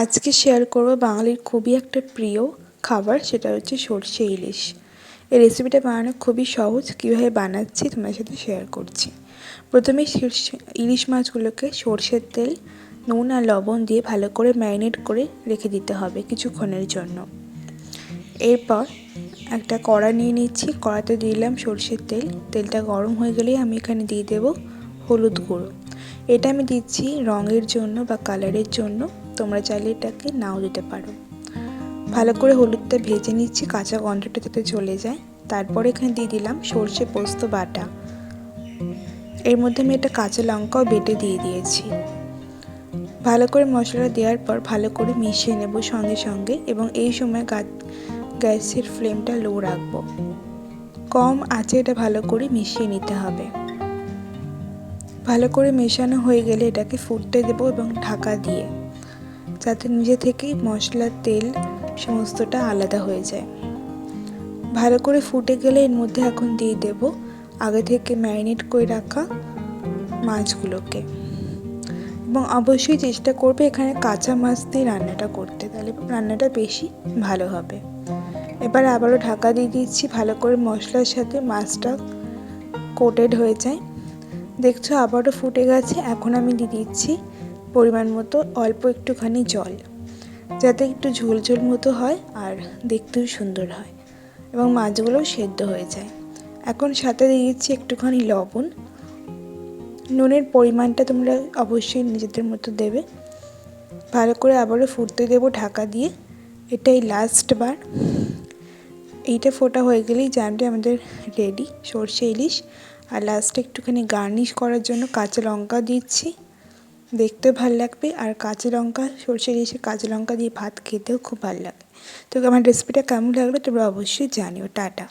আজকে শেয়ার করব বাঙালির খুবই একটা প্রিয় খাবার, সেটা হচ্ছে সর্ষে ইলিশ। এই রেসিপিটা বানানো খুবই সহজ, কীভাবে বানাচ্ছি তোমার সাথে শেয়ার করছি। প্রথমে ইলিশ মাছগুলোকে সর্ষের তেল, নুন আর লবণ দিয়ে ভালো করে ম্যারিনেট করে রেখে দিতে হবে কিছুক্ষণের জন্য। এরপর একটা কড়া নিয়ে নিচ্ছি, কড়াতে দিলাম সর্ষের তেল। তেলটা গরম হয়ে গেলেই আমি এখানে দিয়ে দেব হলুদ গুঁড়ো। এটা আমি দিচ্ছি রঙের জন্য বা কালারের জন্য। তোমরা চাইলে এটাকে নাও দিতে পারো। ভালো করে হলুদটা ভেজে নিচ্ছি, কাঁচা গন্ধটা যাতে চলে যায়। তারপর এখানে দিয়ে দিলাম সর্ষে পোস্ত বাটা। এর মধ্যে আমি একটা কাঁচা লঙ্কাও বেটে দিয়ে দিয়েছি। ভালো করে মশলা দেওয়ার পর ভালো করে মিশিয়ে নেব সঙ্গে সঙ্গে এবং এই সময় গ্যাসের ফ্লেমটা লো রাখব। কম আছে এটা ভালো করে মিশিয়ে নিতে হবে। ভালো করে মেশানো হয়ে গেলে এটাকে ফুটতে দেবো এবং ঢাকা দিয়ে। যাতে নিজে থেকেই মশলার তেল সমস্তটা আলাদা হয়ে যায়। ভালো করে ফুটে গেলে এর মধ্যে এখন দিয়ে দেব আগে থেকে ম্যারিনেট করে রাখা মাছগুলোকে। এবং অবশ্যই চেষ্টা করবে এখানে কাঁচা মাছ দিয়ে রান্নাটা করতে, তাহলে রান্নাটা বেশি ভালো হবে। এবার আবারও ঢাকা দিয়ে দিচ্ছি ভালো করে মশলার সাথে মাছটা কোটেড হয়ে যায়। দেখছ আবারও ফুটে গেছে, এখন আমি দিয়ে দিচ্ছি পরিমাণ মতো অল্প একটুখানি জল, যাতে একটু ঝোল ঝোল মতো হয় আর দেখতেও সুন্দর হয় এবং মাছগুলোও সেদ্ধ হয়ে যায়। এখন সাথে দিয়ে দিচ্ছি একটুখানি লবণ। নুনের পরিমাণটা তোমরা অবশ্যই নিজেদের মতো দেবে। ভালো করে আবারও ফুটতে দেবো ঢাকা দিয়ে। এটাই লাস্ট বার। এইটা ফোটা হয়ে গেলেই জানবে আমাদের রেডি সর্ষে ইলিশ। আর লাস্টে একটুখানি গার্নিশ করার জন্য কাঁচা লঙ্কা দিচ্ছি। দেখতেও ভালো লাগবে আর কাঁচা লঙ্কা, সরষে ইলিশে কাঁচা লঙ্কা দিয়ে ভাত খেতেও খুব ভালো লাগে। তো আমার রেসিপিটা কেমন লাগল তোমরা অবশ্যই জানিও। টাটা।